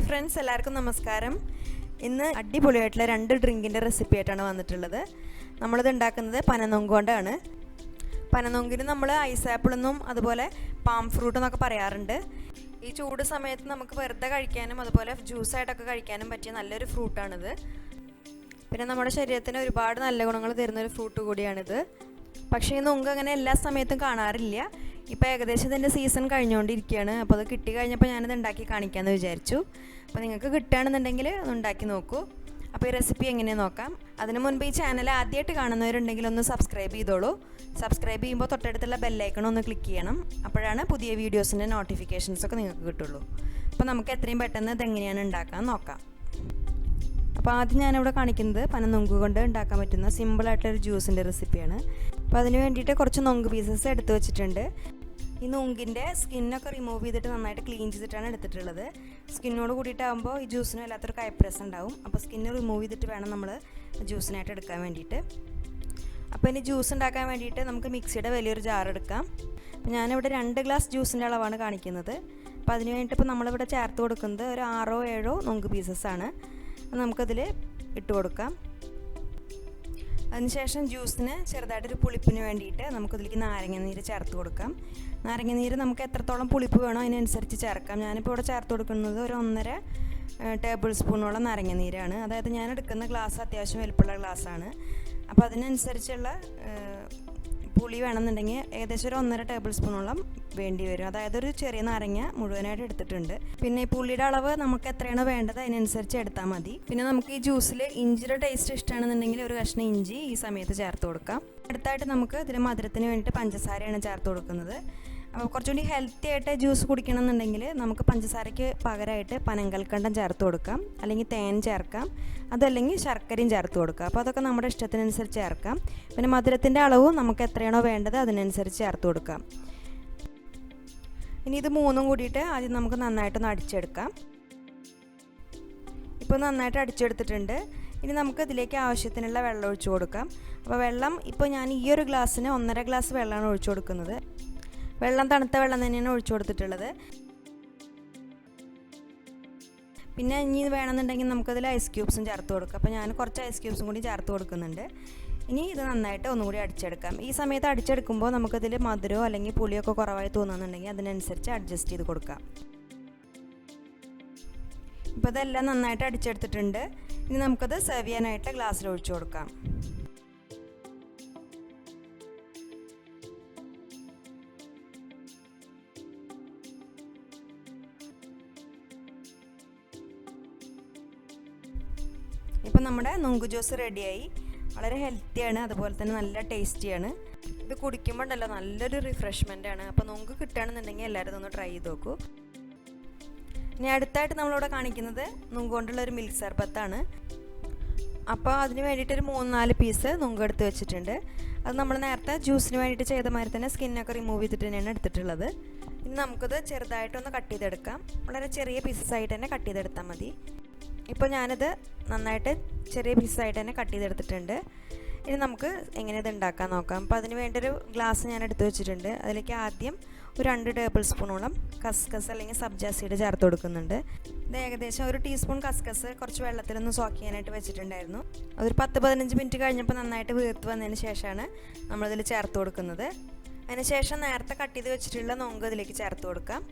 Friends എല്ലാവർക്കും നമസ്കാരം. ഇന്ന് അടിപൊളിയായിട്ടുള്ള രണ്ട് ഡ്രിങ്കിന്റെ റെസിപ്പി ആയിട്ടാണ് വന്നിട്ടുള്ളത്. നമ്മളിത് ഉണ്ടാക്കുന്നത് പനനൊങ്ക് കൊണ്ടാണ് പനനൊങ്കിന് നമ്മൾ ഐസ് ആപ്പിൾ എന്നും അതുപോലെ പാം ഫ്രൂട്ട് എന്നൊക്കെ പറയാറുണ്ട്. ഈ ചൂട് സമയത്ത് നമുക്ക് വെറുതെ കഴിക്കാനും അതുപോലെ ജ്യൂസായിട്ടൊക്കെ കഴിക്കാനും പറ്റിയ നല്ലൊരു ഫ്രൂട്ടാണിത് പിന്നെ നമ്മുടെ ശരീരത്തിന് ഒരുപാട് നല്ല ഗുണങ്ങൾ തരുന്ന ഒരു ഫ്രൂട്ട് കൂടിയാണിത്. പക്ഷേ ഈ നൊങ്ക് അങ്ങനെ എല്ലാ സമയത്തും കാണാറില്ല. ഇപ്പോൾ ഏകദേശം ഇതിന്റെ സീസൺ കഴിഞ്ഞുകൊണ്ടിരിക്കുകയാണ്. അപ്പോൾ അത് കിട്ടി കഴിഞ്ഞപ്പോൾ ഞാനത് ഉണ്ടാക്കി കാണിക്കാമെന്ന് വിചാരിച്ചു. അപ്പോൾ നിങ്ങൾക്ക് കിട്ടുകയാണെന്നുണ്ടെങ്കിൽ അത് ഉണ്ടാക്കി നോക്കൂ. അപ്പോൾ ഈ റെസിപ്പി എങ്ങനെയാണ് നോക്കാം. അതിന് മുൻപ് ഈ ചാനൽ ആദ്യമായിട്ട് കാണുന്നവരുണ്ടെങ്കിൽ ഒന്ന് സബ്സ്ക്രൈബ് ചെയ്തോളൂ. സബ്സ്ക്രൈബ് ചെയ്യുമ്പോൾ തൊട്ടടുത്തുള്ള ബെല്ലൈക്കൺ ഒന്ന് ക്ലിക്ക് ചെയ്യണം. അപ്പോഴാണ് പുതിയ വീഡിയോസിന്റെ നോട്ടിഫിക്കേഷൻസ് ഒക്കെ നിങ്ങൾക്ക് കിട്ടുള്ളൂ. അപ്പോൾ നമുക്ക് എത്രയും പെട്ടെന്ന് ഇതെങ്ങനെയാണ് ഉണ്ടാക്കാൻ നോക്കാം. അപ്പോൾ ആദ്യം ഞാനിവിടെ കാണിക്കുന്നത് പന നൊങ്ക് കൊണ്ട് ഉണ്ടാക്കാൻ പറ്റുന്ന സിമ്പിളായിട്ടൊരു ജ്യൂസിന്റെ റെസിപ്പിയാണ് അപ്പോൾ അതിന് വേണ്ടിയിട്ട് കുറച്ച് നൊങ്ക് പീസസ് എടുത്ത് വെച്ചിട്ടുണ്ട്. ഈ നൊങ്കിന്റെ സ്കിന്നൊക്കെ റിമൂവ് ചെയ്തിട്ട് നന്നായിട്ട് ക്ലീൻ ചെയ്തിട്ടാണ് എടുത്തിട്ടുള്ളത്. സ്കിന്നോട് കൂടിയിട്ടാകുമ്പോൾ ഈ ജ്യൂസിന് വല്ലാത്തൊരു കയപ്രസ് ഉണ്ടാവും. അപ്പോൾ സ്കിന്ന് റിമൂവ് ചെയ്തിട്ട് വേണം നമ്മൾ ജ്യൂസിനായിട്ട് എടുക്കാൻ വേണ്ടിയിട്ട്. അപ്പോൾ ഇനി ജ്യൂസ് ഉണ്ടാക്കാൻ വേണ്ടിയിട്ട് നമുക്ക് മിക്സിയുടെ വലിയൊരു ജാർ എടുക്കാം. ഞാനിവിടെ രണ്ട് ഗ്ലാസ് ജ്യൂസിന്റെ അളവാണ് കാണിക്കുന്നത്. അപ്പോൾ അതിന് വേണ്ടിയിട്ട് ഇപ്പോൾ നമ്മളിവിടെ ചേർത്ത് കൊടുക്കുന്നത് ഒരു ആറോ ഏഴോ നൊങ്ക് പീസസ് ആണ്. നമുക്കതിൽ ഇട്ട് കൊടുക്കാം. അതിനുശേഷം ജ്യൂസിന് ചെറുതായിട്ടൊരു പുളിപ്പിന് വേണ്ടിയിട്ട് നമുക്കതിലേക്ക് നാരങ്ങ നീര് ചേർത്ത് കൊടുക്കാം. നാരങ്ങ നീര് നമുക്ക് എത്രത്തോളം പുളിപ്പ് വേണോ അതിനനുസരിച്ച് ചേർക്കാം. ഞാനിപ്പോൾ ഇവിടെ ചേർത്ത് കൊടുക്കുന്നത് ഒരു ഒന്നര ടേബിൾ സ്പൂണോളം നാരങ്ങ നീരാണ്. അതായത് ഞാൻ എടുക്കുന്ന ഗ്ലാസ് അത്യാവശ്യം വലുപ്പമുള്ള ഗ്ലാസ്സാണ്. അപ്പോൾ അതിനനുസരിച്ചുള്ള പുളി വേണമെന്നുണ്ടെങ്കിൽ ഏകദേശം ഒരു ഒന്നര ടേബിൾ സ്പൂണോളം വേണ്ടി വരും. അതായത് ഒരു ചെറിയ നാരങ്ങ മുഴുവനായിട്ട് എടുത്തിട്ടുണ്ട്. പിന്നെ ഈ പുള്ളിയുടെ അളവ് നമുക്ക് എത്രയാണോ വേണ്ടത് അതിനനുസരിച്ച് എടുത്താൽ മതി. പിന്നെ നമുക്ക് ഈ ജ്യൂസിൽ ഇഞ്ചിയുടെ ടേസ്റ്റ് ഇഷ്ടമാണെന്നുണ്ടെങ്കിൽ ഒരു കഷ്ണം ഇഞ്ചി ഈ സമയത്ത് ചേർത്ത് കൊടുക്കാം. അടുത്തായിട്ട് നമുക്ക് ഇതിന് മധുരത്തിന് വേണ്ടിയിട്ട് പഞ്ചസാരയാണ് ചേർത്ത് കൊടുക്കുന്നത്. അപ്പോൾ കുറച്ചുകൂടി ഹെൽത്തി ആയിട്ട് ജ്യൂസ് കുടിക്കണം എന്നുണ്ടെങ്കിൽ നമുക്ക് പഞ്ചസാരയ്ക്ക് പകരമായിട്ട് പനങ്കൽക്കണ്ടം ചേർത്ത് കൊടുക്കാം. അല്ലെങ്കിൽ തേൻ ചേർക്കാം. അതല്ലെങ്കിൽ ശർക്കരയും ചേർത്ത് കൊടുക്കാം. അപ്പോൾ അതൊക്കെ നമ്മുടെ ഇഷ്ടത്തിനനുസരിച്ച് ചേർക്കാം. പിന്നെ മധുരത്തിന്റെ അളവും നമുക്ക് എത്രയാണോ വേണ്ടത് അതിനനുസരിച്ച് ചേർത്ത് കൊടുക്കാം. ഇനി ഇത് മൂന്നും കൂടിയിട്ട് ആദ്യം നമുക്ക് നന്നായിട്ടൊന്ന് അടിച്ചെടുക്കാം. ഇപ്പോൾ നന്നായിട്ട് അടിച്ചെടുത്തിട്ടുണ്ട്. ഇനി നമുക്ക് ഇതിലേക്ക് ആവശ്യത്തിനുള്ള വെള്ളം ഒഴിച്ചു കൊടുക്കാം. അപ്പോൾ വെള്ളം ഇപ്പോൾ ഞാൻ ഈ ഒരു ഗ്ലാസ്സിന് ഒന്നര ഗ്ലാസ് വെള്ളമാണ് ഒഴിച്ചു കൊടുക്കുന്നത്. വെള്ളം തണുത്ത വെള്ളം തന്നെയാണ് ഒഴിച്ചു കൊടുത്തിട്ടുള്ളത്. പിന്നെ ഇനി വേണമെന്നുണ്ടെങ്കിൽ നമുക്കതിൽ ഐസ് ക്യൂബ്സും ചേർത്ത് കൊടുക്കാം. അപ്പോൾ ഞാൻ കുറച്ച് ഐസ് ക്യൂബ്സും കൂടി ചേർത്ത് കൊടുക്കുന്നുണ്ട്. ഇനി ഇത് നന്നായിട്ട് ഒന്നുകൂടി അടിച്ചെടുക്കാം. ഈ സമയത്ത് അടിച്ചെടുക്കുമ്പോൾ നമുക്കതിൽ മധുരമോ അല്ലെങ്കിൽ പുളിയൊക്കെ കുറവായി തോന്നുന്നുണ്ടെങ്കിൽ അതിനനുസരിച്ച് അഡ്ജസ്റ്റ് ചെയ്ത് കൊടുക്കാം. ഇപ്പോൾ ഇതെല്ലാം നന്നായിട്ട് അടിച്ചെടുത്തിട്ടുണ്ട്. ഇനി നമുക്കത് സെർവ് ചെയ്യാനായിട്ട് ഗ്ലാസ്സിൽ ഒഴിച്ചു കൊടുക്കാം. ഇപ്പം നമ്മുടെ നുങ്കു ജ്യൂസ് റെഡിയായി വളരെ ഹെൽത്തിയാണ് അതുപോലെ തന്നെ നല്ല ടേസ്റ്റിയാണ് ഇത് കുടിക്കുമ്പോൾ ഉണ്ടല്ലോ നല്ലൊരു റിഫ്രഷ്മെന്റ് ആണ്. അപ്പോൾ നമുക്ക് കിട്ടുകയാണെന്നുണ്ടെങ്കിൽ എല്ലാവരും ഒന്ന് ട്രൈ ചെയ്ത് നോക്കൂ. ഇനി അടുത്തായിട്ട് നമ്മളിവിടെ കാണിക്കുന്നത് നുങ്ക് കൊണ്ടുള്ള ഒരു മിൽക്ക് സർബത്താണ് അപ്പോൾ അതിന് വേണ്ടിയിട്ട് ഒരു മൂന്ന് നാല് പീസ് നുങ്ക് എടുത്ത് വെച്ചിട്ടുണ്ട്. അത് നമ്മൾ നേരത്തെ ജ്യൂസിന് വേണ്ടിയിട്ട് ചെയ്ത മാതിരി തന്നെ സ്കിന്നൊക്കെ റിമൂവ് ചെയ്തിട്ട് തന്നെയാണ് എടുത്തിട്ടുള്ളത്. ഇനി നമുക്കത് ചെറുതായിട്ടൊന്ന് കട്ട് ചെയ്തെടുക്കാം. വളരെ ചെറിയ പീസസ് ആയിട്ട് തന്നെ കട്ട് ചെയ്തെടുത്താൽ മതി. ഇപ്പോൾ ഞാനിത് നന്നായിട്ട് ചെറിയ പീസായിട്ട് തന്നെ കട്ട് ചെയ്തെടുത്തിട്ടുണ്ട്. ഇനി നമുക്ക് എങ്ങനെ ഇത് ഉണ്ടാക്കാൻ നോക്കാം. അപ്പോൾ അതിന് വേണ്ടി ഒരു ഗ്ലാസ് ഞാൻ എടുത്തു വെച്ചിട്ടുണ്ട്. അതിലേക്ക് ആദ്യം ഒരു രണ്ട് ടേബിൾ സ്പൂണോളം കസ്കസ് അല്ലെങ്കിൽ സബ്ജാ സീഡ് ചേർത്ത് കൊടുക്കുന്നുണ്ട്. ഇത് ഏകദേശം ഒരു ടീസ്പൂൺ കസ്കസ് കുറച്ച് വെള്ളത്തിലൊന്ന് സോക്ക് ചെയ്യാനായിട്ട് വെച്ചിട്ടുണ്ടായിരുന്നു. അതൊരു പത്ത് പതിനഞ്ച് മിനിറ്റ് കഴിഞ്ഞപ്പോൾ നന്നായിട്ട് വീർത്ത് വന്നതിന് ശേഷമാണ് നമ്മളിതിൽ ചേർത്ത് കൊടുക്കുന്നത്. അതിനുശേഷം നേരത്തെ കട്ട് ചെയ്ത് വെച്ചിട്ടുള്ള നോങ്ക് ഇതിലേക്ക് ചേർത്ത് കൊടുക്കാം.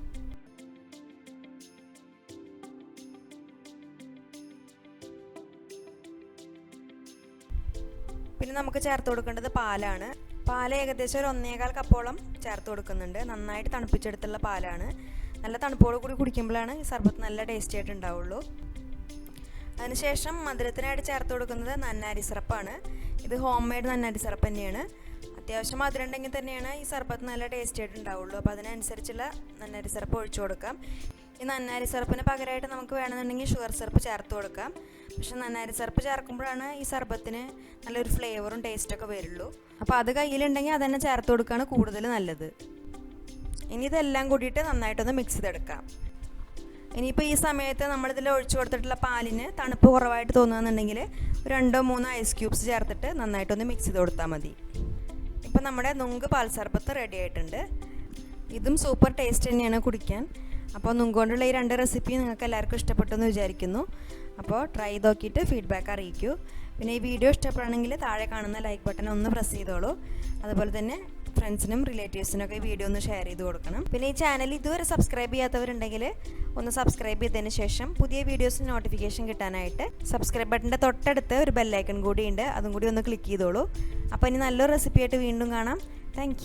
പിന്നെ നമുക്ക് ചേർത്ത് കൊടുക്കേണ്ടത് പാലാണ്. പാൽ ഏകദേശം ഒരു ഒന്നേകാൽ കപ്പോളം ചേർത്ത് കൊടുക്കുന്നുണ്ട്. നന്നായിട്ട് തണുപ്പിച്ചെടുത്തുള്ള പാലാണ്. നല്ല തണുപ്പോട് കൂടി കുടിക്കുമ്പോഴാണ് സർബത്ത് നല്ല ടേസ്റ്റി ആയിട്ട് ഉണ്ടാവുള്ളൂ. അതിനുശേഷം മധുരത്തിനായിട്ട് ചേർത്ത് കൊടുക്കുന്നത് നന്നാരി സിറപ്പാണ് ഇത് ഹോം മെയ്ഡ് നന്നാരി സിറപ്പ് തന്നെയാണ്. അത്യാവശ്യം മധുരം ഉണ്ടെങ്കിൽ തന്നെയാണ് ഈ സർബത്ത് നല്ല ടേസ്റ്റി ആയിട്ട് ഉണ്ടാവുള്ളൂ. അപ്പോൾ അതിനനുസരിച്ചുള്ള നന്നാരി സിറപ്പ് ഒഴിച്ചു കൊടുക്കാം. ഈ നന്നാരി സിറപ്പിന് പകരമായിട്ട് നമുക്ക് വേണമെന്നുണ്ടെങ്കിൽ ഷുഗർ സിറപ്പ് ചേർത്ത് കൊടുക്കാം. പക്ഷെ നന്നാരി ചെറുപ്പ് ചേർക്കുമ്പോഴാണ് ഈ സർബത്തിന് നല്ലൊരു ഫ്ലേവറും ടേസ്റ്റൊക്കെ വരുള്ളൂ. അപ്പോൾ അത് കയ്യിലുണ്ടെങ്കിൽ അതന്നെ ചേർത്ത് കൊടുക്കുകയാണ് കൂടുതൽ നല്ലത്. ഇനി ഇതെല്ലാം കൂടിയിട്ട് നന്നായിട്ടൊന്ന് മിക്സ് ചെയ്തെടുക്കാം. ഇനിയിപ്പോൾ ഈ സമയത്ത് നമ്മളിതിൽ ഒഴിച്ചു കൊടുത്തിട്ടുള്ള പാലിന് തണുപ്പ് കുറവായിട്ട് തോന്നുകയെന്നുണ്ടെങ്കിൽ രണ്ടോ മൂന്നോ ഐസ് ക്യൂബ്സ് ചേർത്തിട്ട് നന്നായിട്ടൊന്ന് മിക്സ് ചെയ്ത് കൊടുത്താൽ മതി. ഇപ്പം നമ്മുടെ നുങ്ക് പാൽ സർബത്ത് റെഡി ആയിട്ടുണ്ട്. ഇതും സൂപ്പർ ടേസ്റ്റ് തന്നെയാണ് കുടിക്കാൻ. അപ്പോൾ നുങ്കൊണ്ടുള്ള ഈ രണ്ട് റെസിപ്പി നിങ്ങൾക്ക് എല്ലാവർക്കും ഇഷ്ടപ്പെട്ടെന്ന് വിചാരിക്കുന്നു. അപ്പോൾ ട്രൈ ചെയ്ത് നോക്കിയിട്ട് ഫീഡ്ബാക്ക് അറിയിക്കൂ. പിന്നെ ഈ വീഡിയോ ഇഷ്ടപ്പെടുകയാണെങ്കിൽ താഴെ കാണുന്ന ലൈക്ക് ബട്ടൺ ഒന്ന് പ്രസ് ചെയ്തോളൂ. അതുപോലെ തന്നെ ഫ്രണ്ട്സിനും റിലേറ്റീവ്സിനൊക്കെ ഈ വീഡിയോ ഒന്ന് ഷെയർ ചെയ്ത് കൊടുക്കണം. പിന്നെ ഈ ചാനൽ ഇതുവരെ സബ്സ്ക്രൈബ് ചെയ്യാത്തവരുണ്ടെങ്കിൽ ഒന്ന് സബ്സ്ക്രൈബ് ചെയ്തതിന് ശേഷം പുതിയ വീഡിയോസിന് നോട്ടിഫിക്കേഷൻ കിട്ടാനായിട്ട് സബ്സ്ക്രൈബ് ബട്ടന്റെ തൊട്ടടുത്ത് ഒരു ബെല്ലൈക്കൺ കൂടി ഉണ്ട്. അതും കൂടി ഒന്ന് ക്ലിക്ക് ചെയ്തോളൂ. അപ്പോൾ ഇനി നല്ലൊരു റെസിപ്പിയായിട്ട് വീണ്ടും കാണാം. താങ്ക്